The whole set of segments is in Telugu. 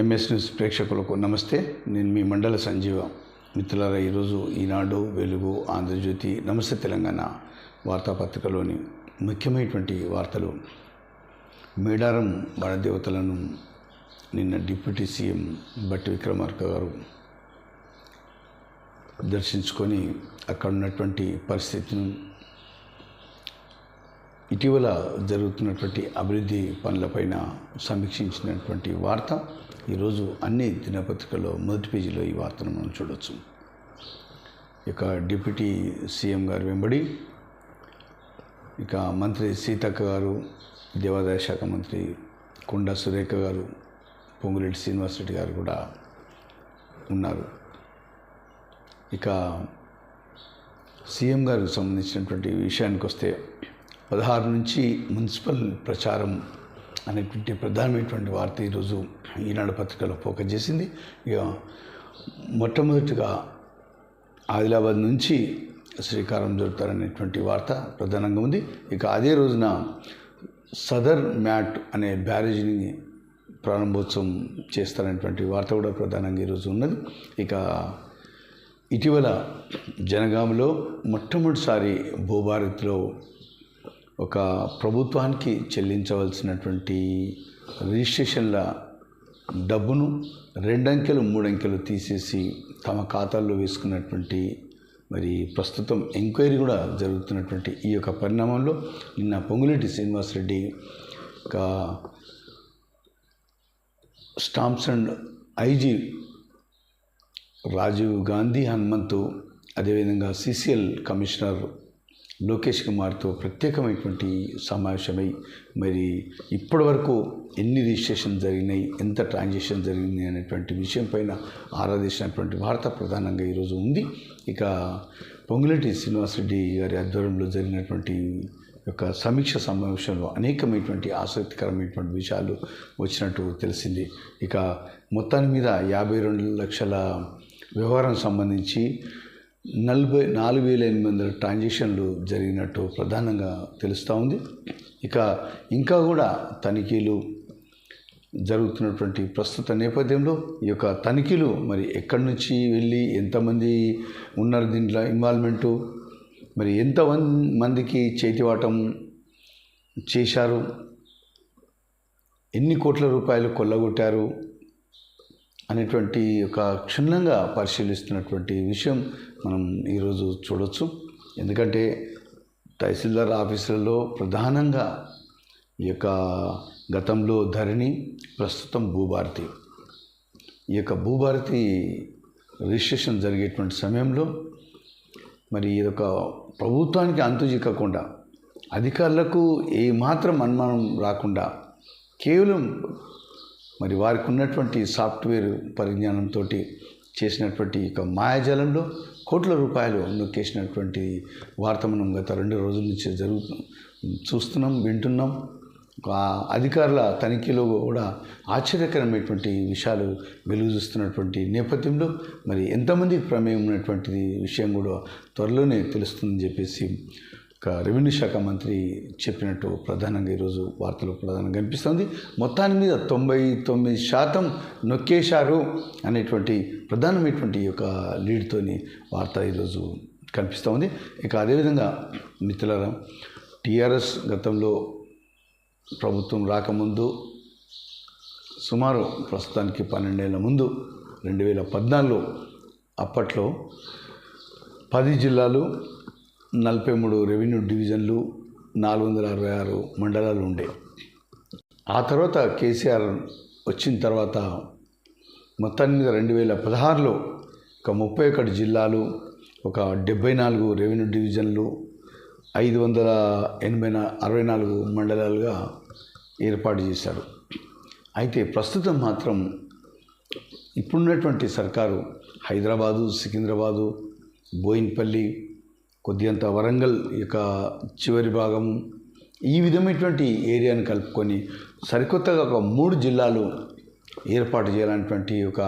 ఎంఎస్ న్యూస్ ప్రేక్షకులకు నమస్తే. నేను మీ మండల సంజీవ. మిత్రులారా ఈరోజు ఈనాడు వెలుగు ఆంధ్రజ్యోతి నమస్తే తెలంగాణ వార్తాపత్రికలోని ముఖ్యమైనటువంటి వార్తలు. మేడారం వనదేవతలను నిన్న డిప్యూటీ సీఎం బట్టి విక్రమార్క గారు దర్శించుకొని అక్కడ ఉన్నటువంటి పరిస్థితిని ఇటీవల జరుగుతున్నటువంటి అభివృద్ధి పనులపైన సమీక్షించినటువంటి వార్త ఈరోజు అన్ని దినపత్రికల్లో మొదటి పేజీలో ఈ వార్తను మనం చూడవచ్చు ఇక డిప్యూటీ సీఎం గారు వెంబడి ఇక మంత్రి సీతక్క గారు దేవాదాయ శాఖ మంత్రి కొండా సురేఖ గారు పొంగులేటి శ్రీనివాసరెడ్డి గారు కూడా ఉన్నారు. ఇక సీఎం గారికి సంబంధించినటువంటి విషయానికి వస్తే పదహారు నుంచి మున్సిపల్ ప్రచారం అనేటువంటి ప్రధానమైనటువంటి వార్త ఈరోజు ఈనాడు పత్రికలో ఫోకస్ చేసింది. ఇక మొట్టమొదటిగా ఆదిలాబాద్ నుంచి శ్రీకారం జరుగుతారనేటువంటి వార్త ప్రధానంగా ఉంది. ఇక అదే రోజున సదర్ మ్యాట్ అనే బ్యారేజీని ప్రారంభోత్సవం చేస్తారనేటువంటి వార్త కూడా ప్రధానంగా ఈరోజు ఉన్నది. ఇక ఇటీవల జనగామలో మొట్టమొదటిసారి భూభారత్లో ఒక ప్రభుత్వానికి చెల్లించవలసినటువంటి రిజిస్ట్రేషన్ల డబ్బును రెండంకెలు మూడంకెలు తీసేసి తమ ఖాతాల్లో వేసుకున్నటువంటి మరి ప్రస్తుతం ఎంక్వైరీ కూడా జరుగుతున్నటువంటి ఈ యొక్క పరిణామంలో నిన్న పొంగులేటి శ్రీనివాసరెడ్డి ఒక stamps and IG Rajiv Gandhi Hanumanthu అదేవిధంగా సిసిఎల్ కమిషనర్ లోకేష్ కుమార్తో ప్రత్యేకమైనటువంటి సమావేశమై మరి ఇప్పటి వరకు ఎన్ని రిజిస్ట్రేషన్ జరిగినాయి ఎంత ట్రాన్సాక్షన్ జరిగింది అనేటువంటి విషయం పైన ఆరాధించినటువంటి వార్త ప్రధానంగా ఈరోజు ఉంది. ఇక పొంగులేటి శ్రీనివాసరెడ్డి గారి ఆధ్వర్యంలో జరిగినటువంటి యొక్క సమీక్ష సమావేశంలో అనేకమైనటువంటి ఆసక్తికరమైనటువంటి విషయాలు వచ్చినట్టు తెలిసింది. ఇక మొత్తాన్ని మీద యాభై రెండు లక్షల వ్యవహారం సంబంధించి నలభై నాలుగు వేల ఎనిమిది వందల ట్రాన్సాక్షన్లు జరిగినట్టు ప్రధానంగా తెలుస్తూ ఉంది. ఇక ఇంకా కూడా తనిఖీలు జరుగుతున్నటువంటి ప్రస్తుత నేపథ్యంలో ఈ యొక్క తనిఖీలు మరి ఎక్కడి నుంచి వెళ్ళి ఎంతమంది ఉన్నారు దీంట్లో ఇన్వాల్వ్మెంటు మరి ఎంత మందికి చేతివాటం చేశారు ఎన్ని కోట్ల రూపాయలు కొల్లగొట్టారు అనేటువంటి ఒక క్షుణ్ణంగా పరిశీలిస్తున్నటువంటి విషయం మనం ఈరోజు చూడవచ్చు ఎందుకంటే తహసీల్దార్ ఆఫీసులలో ప్రధానంగా ఈ యొక్క గతంలో ధరణి ప్రస్తుతం భూభారతి. ఈ యొక్క భూభారతి రిజిస్ట్రేషన్ జరిగేటువంటి సమయంలో మరి ఇదొక ప్రభుత్వానికి అంతు చిక్కకుండా అధికారులకు ఏమాత్రం అనుమానం రాకుండా కేవలం మరి వారికి ఉన్నటువంటి సాఫ్ట్వేర్ పరిజ్ఞానంతో చేసినటువంటి యొక్క మాయాజాలంలో కోట్ల రూపాయలు నొక్కేసినటువంటి వార్త మనం గత రెండు రోజుల నుంచి జరుగుతు చూస్తున్నాం వింటున్నాం. అధికారుల తనిఖీలో కూడా ఆశ్చర్యకరమైనటువంటి విషయాలు వెలుగు చూస్తున్నటువంటి నేపథ్యంలో మరి ఎంతమందికి ప్రమేయం ఉన్నటువంటిది విషయం కూడా త్వరలోనే తెలుస్తుందని చెప్పేసి ఒక రెవెన్యూ శాఖ మంత్రి చెప్పినట్టు ప్రధానంగా ఈరోజు వార్తలు ప్రధానంగా కనిపిస్తుంది. మొత్తాన్ని మీద తొంభై తొమ్మిది శాతం నొక్కేశారు అనేటువంటి ప్రధానమైనటువంటి యొక్క లీడ్తోని వార్త ఈరోజు కనిపిస్తూ ఉంది ఇక అదేవిధంగా మిత్రులారా టీఆర్ఎస్ గతంలో ప్రభుత్వం రాకముందు సుమారు ప్రస్తుతానికి పన్నెండేళ్ళ ముందు రెండు వేల పద్నాలుగులో అప్పట్లో పది జిల్లాలు నలభై మూడు రెవెన్యూ డివిజన్లు నాలుగు వందల అరవై ఆరు మండలాలు ఉండే. ఆ తర్వాత కేసీఆర్ వచ్చిన తర్వాత మొత్తాన్ని మీద రెండు వేల పదహారులో ఒక ముప్పై ఒకటి జిల్లాలు ఒక డెబ్బై నాలుగు రెవెన్యూ డివిజన్లు ఐదు వందల ఎనభై నా అరవై నాలుగు మండలాలుగా ఏర్పాటు చేశారు. అయితే ప్రస్తుతం మాత్రం ఇప్పుడున్నటువంటి సర్కారు హైదరాబాదు సికింద్రాబాదు బోయిన్పల్లి కొద్దిగంత వరంగల్ యొక్క చివరి భాగం ఈ విధమైనటువంటి ఏరియాను కలుపుకొని సరికొత్తగా ఒక మూడు జిల్లాలు ఏర్పాటు చేయాలన్నటువంటి ఒక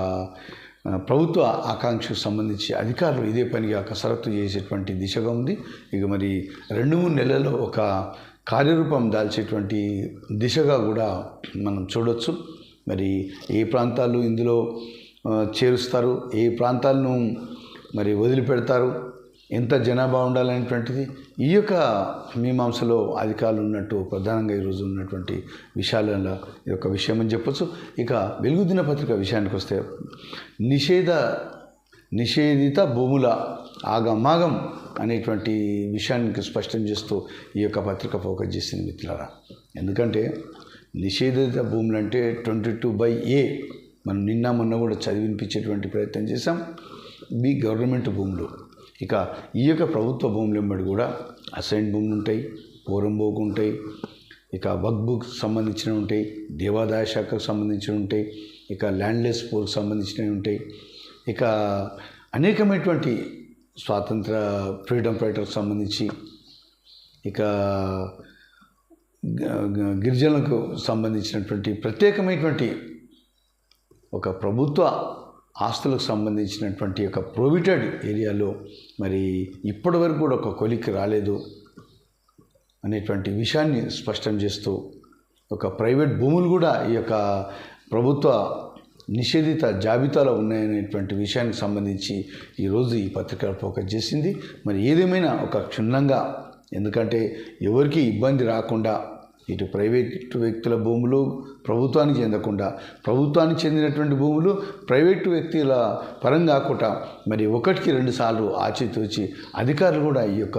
ప్రభుత్వ ఆకాంక్షకు సంబంధించి అధికారులు ఇదే పనిగా కసరత్తు చేసేటువంటి దిశగా ఉంది. ఇక మరి రెండు మూడు నెలల్లో ఒక కార్యరూపం దాల్చేటువంటి దిశగా కూడా మనం చూడవచ్చు మరి ఏ ప్రాంతాలు ఇందులో చేరుస్తారు ఏ ప్రాంతాలను మరి వదిలిపెడతారు ఎంత జనాభా ఉండాలనేటువంటిది ఈ యొక్క మీమాంసలో అధికారులు ఉన్నట్టు ప్రధానంగా ఈరోజు ఉన్నటువంటి విషయాలలో ఈ యొక్క విషయం అని చెప్పొచ్చు. ఇక వెలుగు దినపత్రిక విషయానికి వస్తే నిషేధ నిషేధిత భూముల ఆగమాగం అనేటువంటి విషయానికి స్పష్టం చేస్తూ ఈ యొక్క పత్రిక ఫోకస్ చేసింది మిత్రులారా. ఎందుకంటే నిషేధిత భూములు అంటే ట్వంటీ టూ బై ఏ మనం నిన్న మొన్న కూడా చదివినిపించేటువంటి ప్రయత్నం చేశాం. బి గవర్నమెంట్ భూములు ఇక ఈ యొక్క ప్రభుత్వ భూములు వెంబడి కూడా అసైన్ భూములు ఉంటాయి పోరంబోకు ఉంటాయి ఇక వక్ సంబంధించినవి ఉంటాయి దేవాదాయ శాఖకు సంబంధించినవి ఉంటాయి ఇక ల్యాండ్లెస్ పోర్కు సంబంధించినవి ఉంటాయి. ఇక అనేకమైనటువంటి స్వాతంత్ర ఫ్రీడమ్ ఫైటర్కి సంబంధించి ఇక గిరిజనులకు సంబంధించినటువంటి ప్రత్యేకమైనటువంటి ఒక ప్రభుత్వ ఆస్తులకు సంబంధించినటువంటి యొక్క ప్రొవిటెడ్ ఏరియాలో మరి ఇప్పటి వరకు కూడా ఒక కొలిక్కి రాలేదు అనేటువంటి విషయాన్ని స్పష్టం చేస్తూ ఒక ప్రైవేట్ భూములు కూడా ఈ యొక్క ప్రభుత్వ నిషేధిత జాబితాలో ఉన్నాయనేటువంటి విషయానికి సంబంధించి ఈరోజు ఈ పత్రిక ఫోకస్ చేసింది. మరి ఏదేమైనా ఒక క్షుణ్ణంగా ఎందుకంటే ఎవరికి ఇబ్బంది రాకుండా ఇటు ప్రైవేటు వ్యక్తుల భూములు ప్రభుత్వానికి చెందకుండా ప్రభుత్వానికి చెందినటువంటి భూములు ప్రైవేటు వ్యక్తుల పరం కాకుండా మరి ఒకటికి రెండు సార్లు ఆచితూచి అధికారులు కూడా ఈ యొక్క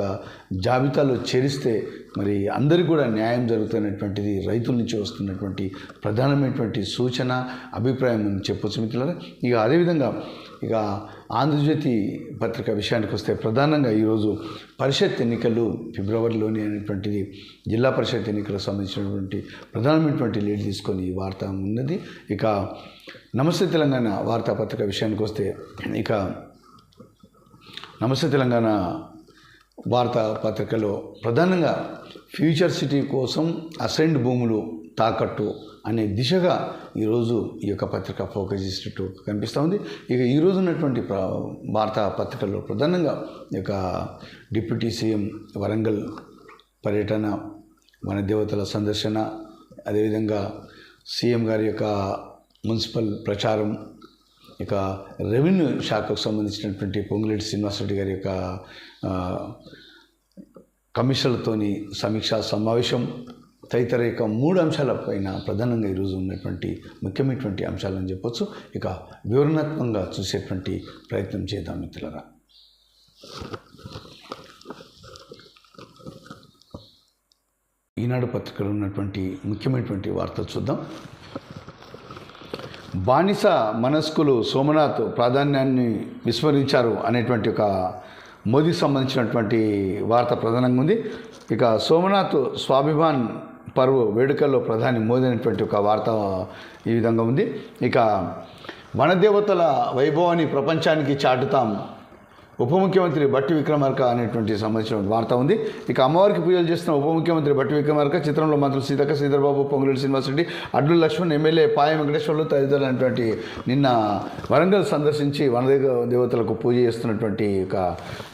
జాబితాలో చేరిస్తే మరి అందరికీ కూడా న్యాయం జరుగుతున్నటువంటిది రైతుల నుంచి వస్తున్నటువంటి ప్రధానమైనటువంటి సూచన అభిప్రాయం అని చెప్పొచ్చు మిత్రులారా. ఇక అదేవిధంగా ఇక ఆంధ్రజ్యోతి పత్రిక విషయానికి వస్తే ప్రధానంగా ఈరోజు పరిషత్ ఎన్నికలు ఫిబ్రవరిలోని అనేటువంటిది జిల్లా పరిషత్ ఎన్నికలకు సంబంధించినటువంటి ప్రధానమైనటువంటి లీడ్ తీసుకొని ఈ వార్త ఉన్నది. ఇక నమస్తే తెలంగాణ వార్తాపత్రిక విషయానికి వస్తే ఇక నమస్తే తెలంగాణ వార్తాపత్రికలో ప్రధానంగా ఫ్యూచర్ సిటీ కోసం అసైన్డ్ భూములు తాకట్టు అనే దిశగా ఈరోజు ఈ యొక్క పత్రిక ఫోకస్ చేసినట్టు కనిపిస్తూ ఉంది. ఇక ఈరోజు ఉన్నటువంటి వార్తా పత్రికల్లో ప్రధానంగా ఈ యొక్క డిప్యూటీ సీఎం వరంగల్ పర్యటన వన దేవతల సందర్శన అదేవిధంగా సీఎం గారి యొక్క మున్సిపల్ ప్రచారం ఇక రెవెన్యూ శాఖకు సంబంధించినటువంటి పొంగులేటి శ్రీనివాసరెడ్డి గారి యొక్క కమిషన్లతోని సమీక్షా సమావేశం తదితర యొక్క మూడు అంశాలపైన ప్రధానంగా ఈరోజు ఉన్నటువంటి ముఖ్యమైనటువంటి అంశాలని చెప్పొచ్చు. ఇక వివరణాత్మకంగా చూసేటువంటి ప్రయత్నం చేద్దాం మిత్రులరా. ఈనాడు పత్రికలో ఉన్నటువంటి ముఖ్యమైనటువంటి వార్తలు చూద్దాం. బానిస మనస్కులు సోమనాథ్ ప్రాధాన్యాన్ని విస్మరించారు అనేటువంటి ఒక మోదీకి సంబంధించినటువంటి వార్త ప్రధానంగా ఉంది. ఇక సోమనాథ్ స్వాభిమాన్ పర్వ్ వేడుకల్లో ప్రధాని మోదీ అనేటువంటి ఒక వార్త ఈ విధంగా ఉంది. ఇక వనదేవతల వైభవాన్ని ప్రపంచానికి చాటుతాం ఉప ముఖ్యమంత్రి బట్టి విక్రమార్క అనేటువంటి సంబంధించిన వార్త ఉంది. ఇక అమ్మవారికి పూజలు చేస్తున్న ఉప ముఖ్యమంత్రి బట్టి విక్రమార్క చిత్రంలో మంత్రులు సీతక్క శ్రీధర్బాబు పొంగులేటి శ్రీనివాసరెడ్డి అడ్లు లక్ష్మణ్ ఎమ్మెల్యే పాయ వెంకటేశ్వర్లు తదితరులు అనేటువంటి నిన్న వరంగల్ సందర్శించి వనదేవ దేవతలకు పూజ చేస్తున్నటువంటి ఇక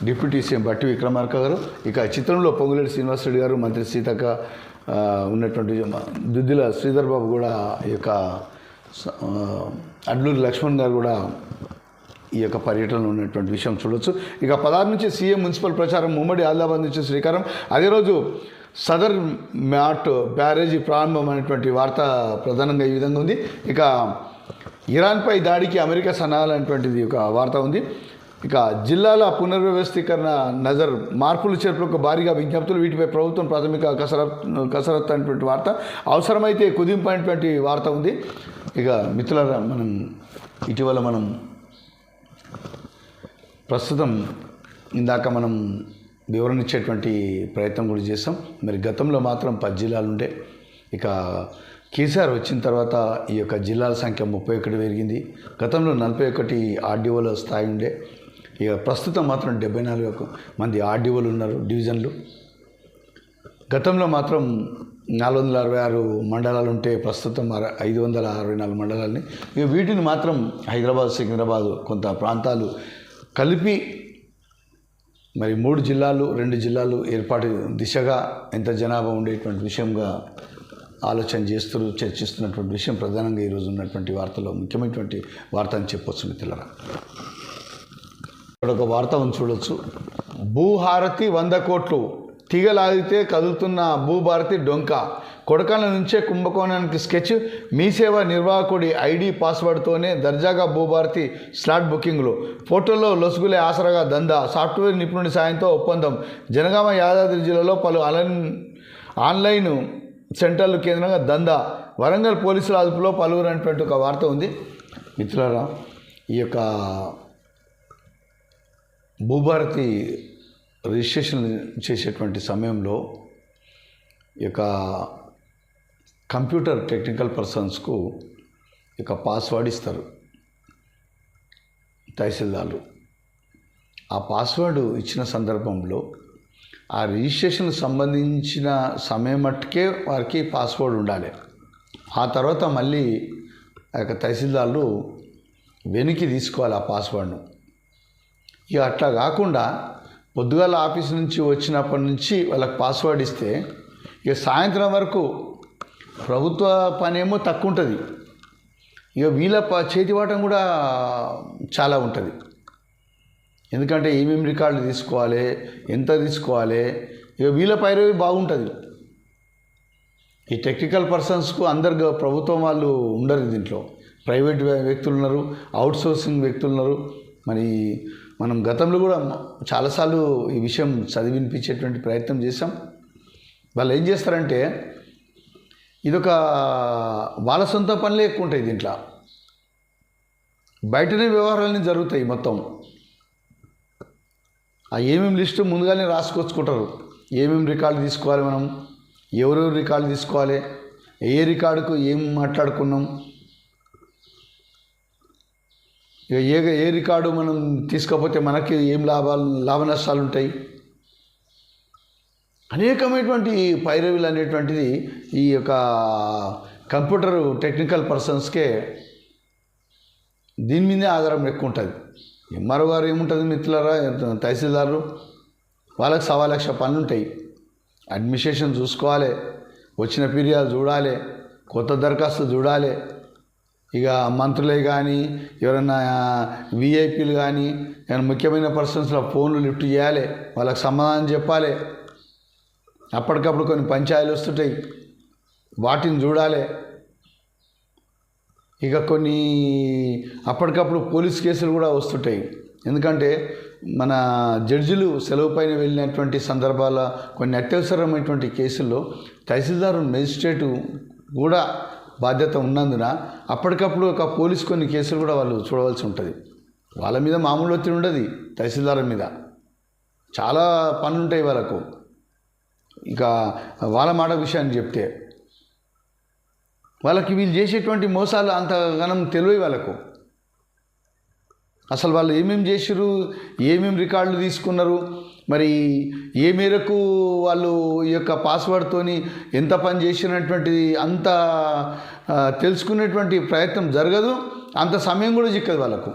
డిప్యూటీ సీఎం బట్టి విక్రమార్క గారు. ఇక చిత్రంలో పొంగులేటి శ్రీనివాసరెడ్డి గారు మంత్రి సీతక్క ఉన్నటువంటి దుద్దిల శ్రీధర్ బాబు కూడా ఈ యొక్క అడ్లూరి లక్ష్మణ్ గారు కూడా ఈ యొక్క పర్యటనలో ఉన్నటువంటి విషయం చూడొచ్చు. ఇక పదహారు నుంచి సీఎం మున్సిపల్ ప్రచారం ఉమ్మడి ఆదిలాబాద్ నుంచి శ్రీకారం. అదే రోజు సదర్ మ్యాట్ బ్యారేజీ ప్రారంభం అనేటువంటి వార్త ప్రధానంగా ఈ విధంగా ఉంది. ఇక ఇరాన్పై దాడికి అమెరికా సన్నాహాలనేటువంటిది ఒక వార్త ఉంది. ఇక జిల్లాల పునర్వ్యవస్థీకరణ నజర్ మార్పులు చేర్పులకు భారీగా విజ్ఞప్తులు వీటిపై ప్రభుత్వం ప్రాథమిక కసరత్ కసరత్ అనేటువంటి వార్త అవసరమైతే కుదింపు అనేటువంటి వార్త ఉంది. ఇక మిత్రులారా మనం ఇటీవల మనం ప్రస్తుతం ఇందాక మనం వివరణ ఇచ్చేటువంటి ప్రయత్నం కూడా చేస్తాం మరి గతంలో మాత్రం పది జిల్లాలు ఉండే. ఇక కేసీఆర్ వచ్చిన తర్వాత ఈ యొక్క జిల్లాల సంఖ్య ముప్పై ఒకటి పెరిగింది. గతంలో నలభై ఒకటి ఆర్డీఓల స్థాయి ఉండే. ఇక ప్రస్తుతం మాత్రం డెబ్బై నాలుగు మంది ఆర్డీఓలు ఉన్నారు డివిజన్లు. గతంలో మాత్రం నాలుగు వందల అరవై ఆరు మండలాలు ఉంటే ప్రస్తుతం అర ఐదు వందల అరవై నాలుగు మండలాలని. ఇక వీటిని మాత్రం హైదరాబాద్ సికింద్రాబాద్ కొంత ప్రాంతాలు కలిపి మరి మూడు జిల్లాలు రెండు జిల్లాలు ఏర్పాటు దిశగా ఎంత జనాభా ఉండేటువంటి విషయంగా ఆలోచన చేస్తూ చర్చిస్తున్నటువంటి విషయం ప్రధానంగా ఈరోజు ఉన్నటువంటి వార్తలో ముఖ్యమైనటువంటి వార్త అని చెప్పొచ్చు మిత్రులరా. ఇక్కడ ఒక వార్త ఉంది చూడొచ్చు. భూహారతి వంద కోట్లు. తీగలాగితే కదులుతున్న భూభారతి డొంక. కొడకల నుంచే కుంభకోణానికి స్కెచ్ మీ సేవ నిర్వాహకుడి ఐడి పాస్వర్డ్తోనే దర్జాగా భూభారతి స్లాట్ బుకింగ్లు. ఫోటోల్లో లొసుగులే ఆసరాగా దందా. సాఫ్ట్వేర్ నిపుణుడి సాయంతో ఒప్పందం. జనగామ యాదాద్రి జిల్లాలో పలు ఆన్లైన్ ఆన్లైన్ సెంటర్లు కేంద్రంగా దందా. వరంగల్ పోలీసుల అదుపులో పలువురు అనేటువంటి ఒక వార్త ఉంది. మిత్రులారా ఈ యొక్క భూభారతి రిజిస్ట్రేషన్ చేసేటువంటి సమయంలో ఈ యొక్క కంప్యూటర్ టెక్నికల్ పర్సన్స్కు ఈ యొక్క పాస్వర్డ్ ఇస్తారు తహసీల్దార్లు. ఆ పాస్వర్డ్ ఇచ్చిన సందర్భంలో ఆ రిజిస్ట్రేషన్కు సంబంధించిన సమయం మట్టుకే వారికి పాస్వర్డ్ ఉండాలి. ఆ తర్వాత మళ్ళీ ఆ యొక్క తహసీల్దార్లు వెనక్కి తీసుకోవాలి ఆ పాస్వర్డ్ను. ఇక అట్లా కాకుండా పొద్దుగాల ఆఫీస్ నుంచి వచ్చినప్పటి నుంచి వాళ్ళకి పాస్వర్డ్ ఇస్తే ఇక సాయంత్రం వరకు ప్రభుత్వ పని ఏమో తక్కువ ఉంటుంది ఇక వీళ్ళ ప చేతివాటం కూడా చాలా ఉంటుంది. ఎందుకంటే ఏమేమి రికార్డులు తీసుకోవాలి ఎంత తీసుకోవాలి ఇక వీళ్ళ పైరవి బాగుంటుంది. ఈ టెక్నికల్ పర్సన్స్కు అందరు ప్రభుత్వం వాళ్ళు ఉండరు దీంట్లో. ప్రైవేట్ వ్యక్తులు ఉన్నారు అవుట్సోర్సింగ్ వ్యక్తులు ఉన్నారు. మరి మనం గతంలో కూడా చాలాసార్లు ఈ విషయం చదివినిపించేటువంటి ప్రయత్నం చేశాం. వాళ్ళు ఏం చేస్తారంటే ఇదొక వాళ్ళ సొంత పనులే ఎక్కువ ఉంటాయి దీంట్లో. బయటనే వ్యవహారాలన్నీ జరుగుతాయి మొత్తం. ఆ ఏమేమి లిస్టు ముందుగానే రాసుకొచ్చుకుంటారు. ఏమేమి రికార్డు తీసుకోవాలి మనం? ఎవరెవరు రికార్డు తీసుకోవాలి? ఏ రికార్డుకు ఏం మాట్లాడుకున్నాం? ఇక ఏ ఏ రికార్డు మనం తీసుకోకపోతే మనకి ఏం లాభాలు లాభ నష్టాలు ఉంటాయి? అనేకమైనటువంటి పైరవీలు అనేటువంటిది ఈ యొక్క కంప్యూటర్ టెక్నికల్ పర్సన్స్కే దీని మీదే ఆధారం ఎక్కువ ఉంటుంది. ఎంఆర్ఓ గారు ఏముంటుంది మిత్రులారా? తహసీల్దారు వాళ్ళకి సవా లక్ష పనులు ఉంటాయి అడ్మినిస్ట్రేషన్ చూసుకోవాలి వచ్చిన ఫిర్యాదు చూడాలి కొత్త దరఖాస్తు చూడాలి ఇక మంత్రులే కానీ ఎవరైనా విఐపీలు కానీ ఏమైనా ముఖ్యమైన పర్సన్స్లో ఫోన్లు లిఫ్ట్ చేయాలి వాళ్ళకి సమాధానం చెప్పాలి. అప్పటికప్పుడు కొన్ని పంచాయతీలు వస్తుంటాయి. వాటిని చూడాలి. ఇక కొన్ని అప్పటికప్పుడు పోలీస్ కేసులు కూడా వస్తుంటాయి. ఎందుకంటే మన జడ్జిలు సెలవు పైన వెళ్ళినటువంటి సందర్భాల కొన్ని అత్యవసరమైనటువంటి కేసుల్లో తహసీల్దారు మెజిస్ట్రేటు కూడా బాధ్యత ఉన్నందున అప్పటికప్పుడు ఒక పోలీస్ కొన్ని కేసులు కూడా వాళ్ళు చూడవలసి ఉంటుంది. వాళ్ళ మీద మామూలు ఒత్తిడి ఉండదు తహసీల్దార్ మీద. చాలా పనులు ఉంటాయి వాళ్ళకు. ఇక వాళ్ళ మాట విషయాన్ని చెప్తే. వాళ్ళకి వీళ్ళు చేసేటువంటి మోసాలు అంతగానం తెలివి వాళ్ళకు. అసలు వాళ్ళు ఏమేమి చేసిరు ఏమేమి రికార్డులు తీసుకున్నారు మరి ఏ మేరకు వాళ్ళు ఈ యొక్క పాస్వర్డ్తోని ఎంత పని చేసినటువంటిది అంత తెలుసుకునేటువంటి ప్రయత్నం జరగదు అంత సమయం కూడా చిక్కదు వాళ్ళకు.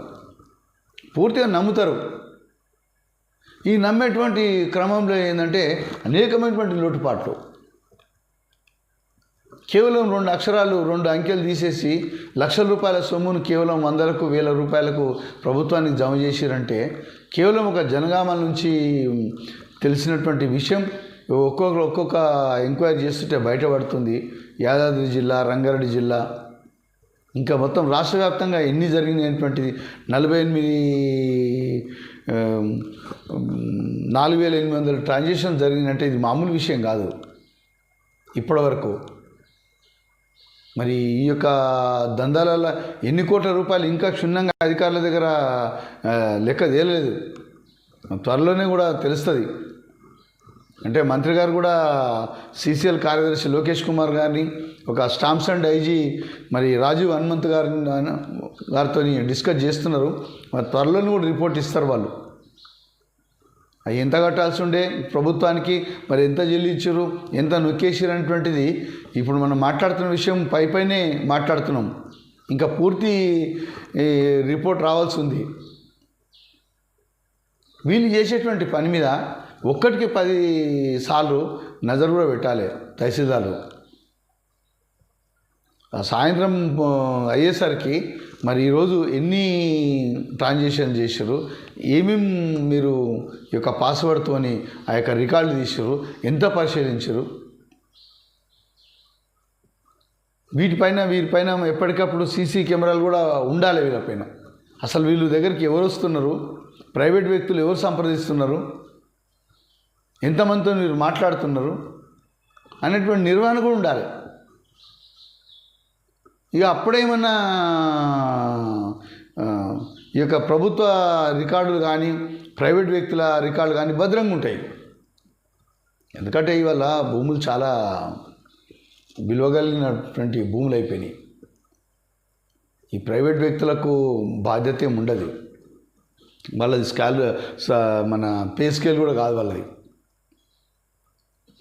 పూర్తిగా నమ్ముతారు. ఈ నమ్మేటువంటి క్రమంలో ఏంటంటే అనేకమైనటువంటి లోటుపాట్లు. కేవలం రెండు అక్షరాలు రెండు అంకెలు తీసేసి లక్షల రూపాయల సొమ్మును కేవలం వందలకు వేల రూపాయలకు ప్రభుత్వానికి జమ చేసిరంటే కేవలం ఒక జనగామ నుంచి తెలిసినటువంటి విషయం. ఒక్కొక్క ఒక్కొక్క ఎంక్వైరీ చేస్తుంటే బయటపడుతుంది. యాదాద్రి జిల్లా రంగారెడ్డి జిల్లా. ఇంకా మొత్తం రాష్ట్ర వ్యాప్తంగా ఎన్ని జరిగినటువంటిది? నలభై ఎనిమిది నాలుగు వేల ఎనిమిది వందల ట్రాన్సాక్షన్ జరిగినట్టే ఇది మామూలు విషయం కాదు. ఇప్పటివరకు మరి ఈ యొక్క దందాలలో ఎన్ని కోట్ల రూపాయలు ఇంకా క్షుణ్ణంగా అధికారుల దగ్గర లెక్క తేలేదు త్వరలోనే కూడా తెలుస్తుంది. అంటే మంత్రి గారు కూడా సీసీఎల్ కార్యదర్శి లోకేష్ కుమార్ గారిని ఒక స్టాంప్స్ అండ్ ఐజీ మరి రాజీవ్ హనుమంత్ గారిని గారితో డిస్కస్ చేస్తున్నారు. మరి త్వరలోనే కూడా రిపోర్ట్ ఇస్తారు వాళ్ళు. ఎంత కట్టాల్సి ఉండే ప్రభుత్వానికి మరి ఎంత చెల్లించరు ఎంత నొక్కేసారు అనేటువంటిది ఇప్పుడు మనం మాట్లాడుతున్న విషయం పై పైనే మాట్లాడుతున్నాం. ఇంకా పూర్తి రిపోర్ట్ రావాల్సి ఉంది. వీళ్ళు చేసేటువంటి పని మీద ఒక్కటికి పది సార్లు నజర్ కూడా పెట్టాలి తహసీల్దారు సాయంత్రం అయ్యేసరికి మరి ఈరోజు ఎన్ని ట్రాన్సాక్షన్ చేశారు? ఏమేం మీరు ఈ యొక్క పాస్వర్డ్తోని ఆ యొక్క రికార్డు తీసారు ఎంత పరిశీలించారు? వీటిపైన వీరిపైన ఎప్పటికప్పుడు సీసీ కెమెరాలు కూడా ఉండాలి వీళ్ళపైన. అసలు వీళ్ళు దగ్గరికి ఎవరు వస్తున్నారు? ప్రైవేట్ వ్యక్తులు ఎవరు సంప్రదిస్తున్నారు? ఎంతమందితో మీరు మాట్లాడుతున్నారు? అనేటువంటి నిర్వహణ కూడా ఉండాలి. ఇక అప్పుడేమన్నా ఈ యొక్క ప్రభుత్వ రికార్డులు కానీ ప్రైవేట్ వ్యక్తుల రికార్డులు కానీ భద్రంగా ఉంటాయి. ఎందుకంటే ఇవాళ భూములు చాలా విలువగలిగినటువంటి భూములు అయిపోయినాయి. ఈ ప్రైవేట్ వ్యక్తులకు బాధ్యత ఏమి ఉండదు. వాళ్ళది స్కాల్ మన పే స్కేల్ కూడా కాదు వాళ్ళది.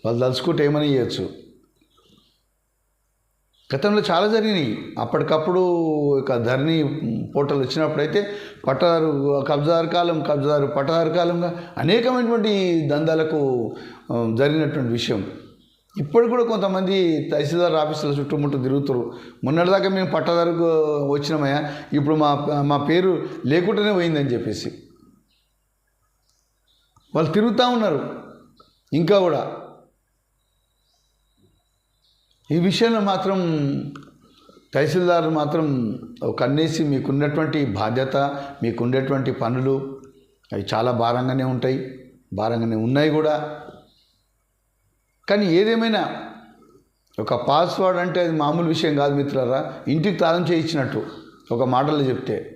వాళ్ళు తలుచుకుంటే ఏమని చేయొచ్చు. గతంలో చాలా జరిగినాయి. అప్పటికప్పుడు ఇక ధరణి పోర్టల్ వచ్చినప్పుడైతే పట్టదారు కబ్జాదారు కాలం కబ్జాదారు పట్టదారు కాలంగా అనేకమైనటువంటి దందాలకు జరిగినటువంటి విషయం. ఇప్పుడు కూడా కొంతమంది తహసీల్దార్ ఆఫీసుల చుట్టుముట్టు తిరుగుతారు మొన్నటిదాకా మేము పట్టదారుకు వచ్చినామయ్యా ఇప్పుడు మా మా పేరు లేకుండానే పోయిందని చెప్పేసి. వాళ్ళు తిరుగుతూ ఉన్నారు. ఇంకా కూడా ఈ విషయంలో మాత్రం తహసీల్దార్ మాత్రం కన్నేసి మీకున్నటువంటి బాధ్యత మీకుండేటువంటి పనులు అవి చాలా భారంగానే ఉంటాయి భారంగానే ఉన్నాయి కూడా. కానీ ఏదేమైనా ఒక పాస్వర్డ్ అంటే అది మామూలు విషయం కాదు మిత్రులారా ఇంటికి తాళం చేయించినట్టు ఒక మాటలో చెప్తే.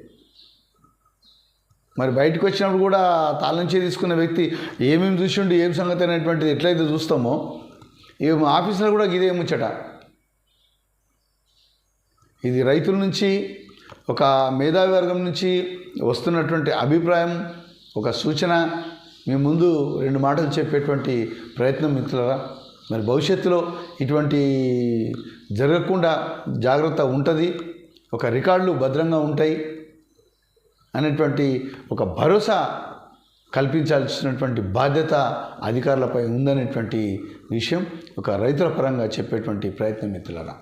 మరి బయటకు వచ్చినప్పుడు కూడా తాళం చేయి తీసుకున్న వ్యక్తి ఏమేమి చూసిండు ఏం సంగతి అనేటువంటిది ఎట్లయితే చూస్తామో ఈ ఆఫీసులో కూడా ఇదే ముచ్చట. ఇది రైతుల నుంచి ఒక మేధావి వర్గం నుంచి వస్తున్నటువంటి అభిప్రాయం ఒక సూచన మీ ముందు రెండు మాటలు చెప్పేటువంటి ప్రయత్నం మిత్రులరా. మరి భవిష్యత్తులో ఇటువంటి జరగకుండా జాగ్రత్త ఉంటుంది ఒక రికార్డులు భద్రంగా ఉంటాయి అనేటువంటి ఒక భరోసా కల్పించాల్సినటువంటి బాధ్యత అధికారులపై ఉందనేటువంటి విషయం ఒక రైతుల పరంగా చెప్పేటువంటి ప్రయత్నం మిత్రులరా.